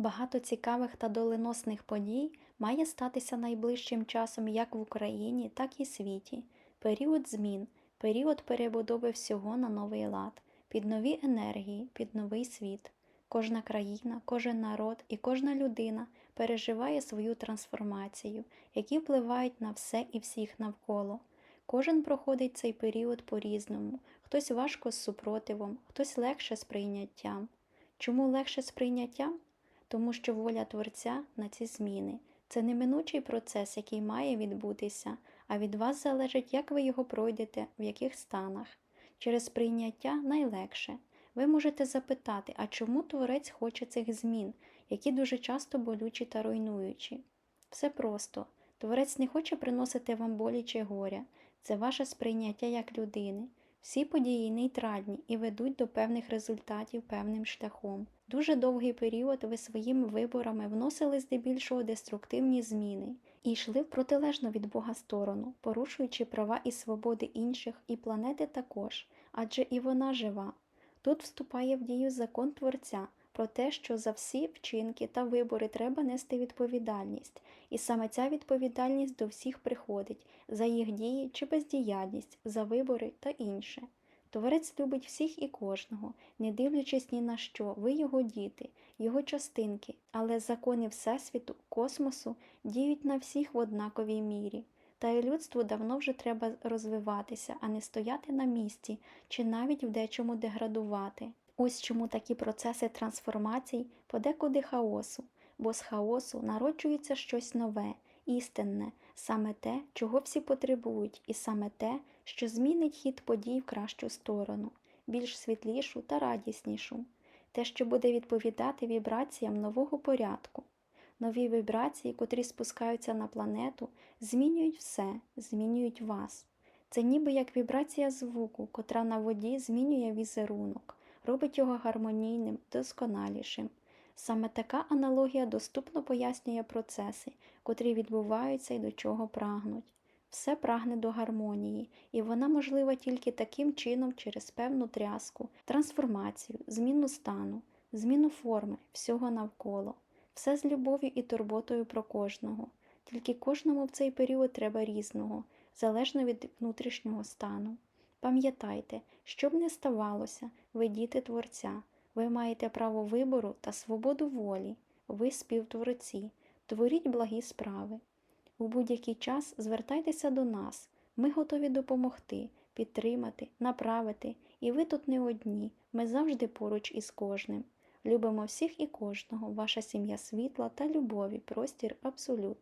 Багато цікавих та доленосних подій має статися найближчим часом як в Україні, так і світі. Період змін, період перебудови всього на новий лад, під нові енергії, під новий світ. Кожна країна, кожен народ і кожна людина переживає свою трансформацію, які впливають на все і всіх навколо. Кожен проходить цей період по-різному, хтось важко з супротивом, хтось легше з прийняттям. Чому легше з прийняттям? Тому що воля Творця на ці зміни це неминучий процес, який має відбутися, а від вас залежить, як ви його пройдете, в яких станах. Через прийняття найлегше. Ви можете запитати, а чому Творець хоче цих змін, які дуже часто болючі та руйнуючі? Все просто. Творець не хоче приносити вам болі чи горя. Це ваше сприйняття як людини. Всі події нейтральні і ведуть до певних результатів певним шляхом. Дуже довгий період ви своїми виборами вносили здебільшого деструктивні зміни і йшли в протилежну від Бога сторону, порушуючи права і свободи інших, і планети також, адже і вона жива. Тут вступає в дію закон Творця про те, що за всі вчинки та вибори треба нести відповідальність, і саме ця відповідальність до всіх приходить за їх дії чи бездіяльність, за вибори та інше. Творець любить всіх і кожного, не дивлячись ні на що, ви його діти, його частинки, але закони Всесвіту, космосу діють на всіх в однаковій мірі. Та й людству давно вже треба розвиватися, а не стояти на місці чи навіть в дечому деградувати. Ось чому такі процеси трансформацій подекуди хаосу, бо з хаосу народжується щось нове, істинне, саме те, чого всі потребують, і саме те, що змінить хід подій в кращу сторону, більш світлішу та радіснішу, те, що буде відповідати вібраціям нового порядку. Нові вібрації, котрі спускаються на планету, змінюють все, змінюють вас. Це ніби як вібрація звуку, котра на воді змінює візерунок, робить його гармонійним, досконалішим. Саме така аналогія доступно пояснює процеси, котрі відбуваються і до чого прагнуть. Все прагне до гармонії, і вона можлива тільки таким чином через певну тряску, трансформацію, зміну стану, зміну форми всього навколо, все з любов'ю і турботою про кожного. Тільки кожному в цей період треба різного, залежно від внутрішнього стану. Пам'ятайте, що б не ставалося, ви діти Творця, ви маєте право вибору та свободу волі, ви співтворці, творіть благі справи. У будь-який час звертайтеся до нас, ми готові допомогти, підтримати, направити, і ви тут не одні, ми завжди поруч із кожним. Любимо всіх і кожного, ваша сім'я світла та любові, простір абсолют.